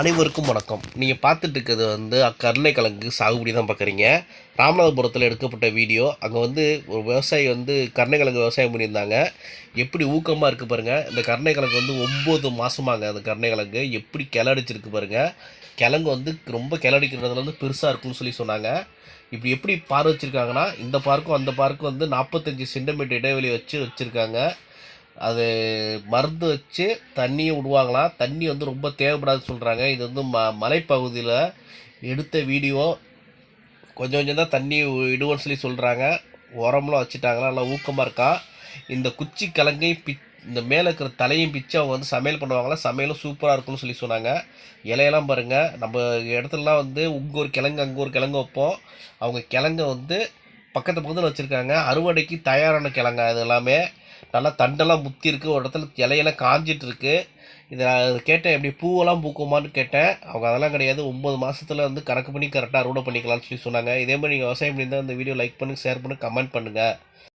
அனைவருக்கும் வணக்கம். நீங்கள் பார்த்துட்டு இருக்கிறது வந்து கருணைக்கிழங்கு சாகுபடி தான் பார்க்குறீங்க. ராமநாதபுரத்தில் எடுக்கப்பட்ட வீடியோ. அங்கே வந்து ஒரு விவசாயி வந்து கருணைக்கிழங்கு விவசாயம் பண்ணியிருந்தாங்க. எப்படி ஊக்கமாக இருக்குது பாருங்கள் இந்த கருணைக்கிழங்கு வந்து ஒம்பது மாதமாங்க அந்த கருணைக்கிழங்கு. எப்படி கிளடிச்சிருக்கு பாருங்கள் கிழங்கு வந்து ரொம்ப கிளடிக்கிறதுல வந்து பெருசாக இருக்கும்னு சொல்லி சொன்னாங்க. இப்படி எப்படி பார் வச்சுருக்காங்கன்னா இந்த பார்க்கும் அந்த பார்க்கும் வந்து நாற்பத்தஞ்சு சென்டிமீட்டர் இடைவெளி வச்சு வச்சுருக்காங்க. அது மருந்து வச்சு தண்ணியை விடுவாங்களாம் தண்ணி வந்து ரொம்ப தேவைப்படாதுன்னு சொல்கிறாங்க இது வந்து ம மலைப்பகுதியில் எடுத்த வீடியோ. கொஞ்சம் கொஞ்சம் தான் தண்ணி விடுவோன்னு சொல்லி சொல்கிறாங்க உரம்லாம் வச்சுட்டாங்களா? நல்லா ஊக்கமாக இருக்கா? இந்த குச்சி கிழங்கையும் பிச் இந்த மேலே இருக்கிற தலையும் பிச்சு அவங்க வந்து சமையல் பண்ணுவாங்களா? சமையலும் சூப்பராக இருக்கும்னு சொல்லி சொன்னாங்க. இலையெல்லாம் பாருங்கள் நம்ம இடத்துலலாம் வந்து இங்கே ஒரு கிழங்கு அங்கே ஒரு கிழங்கு வைப்போம். அவங்க கிழங்கை வந்து பக்கத்து பக்கத்தில் வச்சுருக்காங்க. அறுவடைக்கு தயாரான கிழங்க அது எல்லாமே. நல்லா தண்டெல்லாம் முத்தி இருக்குது ஒரு இடத்துல இலையெல்லாம் காஞ்சிட்டு இருக்கு. இதை நான் கேட்டேன் எப்படி பூவெல்லாம் பூக்குமான்னு கேட்டேன். அவங்க அதெல்லாம் கிடையாது. ஒம்பது மாதத்தில் வந்து கணக்கு பண்ணி கரெக்டாக அறுவடை பண்ணிக்கலாம்னு சொல்லி சொன்னாங்க. இதே மாதிரி நீங்கள் விவசாயம் பண்ணியிருந்தால் இந்த வீடியோ லைக் பண்ணுங்கள் ஷேர் பண்ணுங்கள் கமெண்ட் பண்ணுங்கள்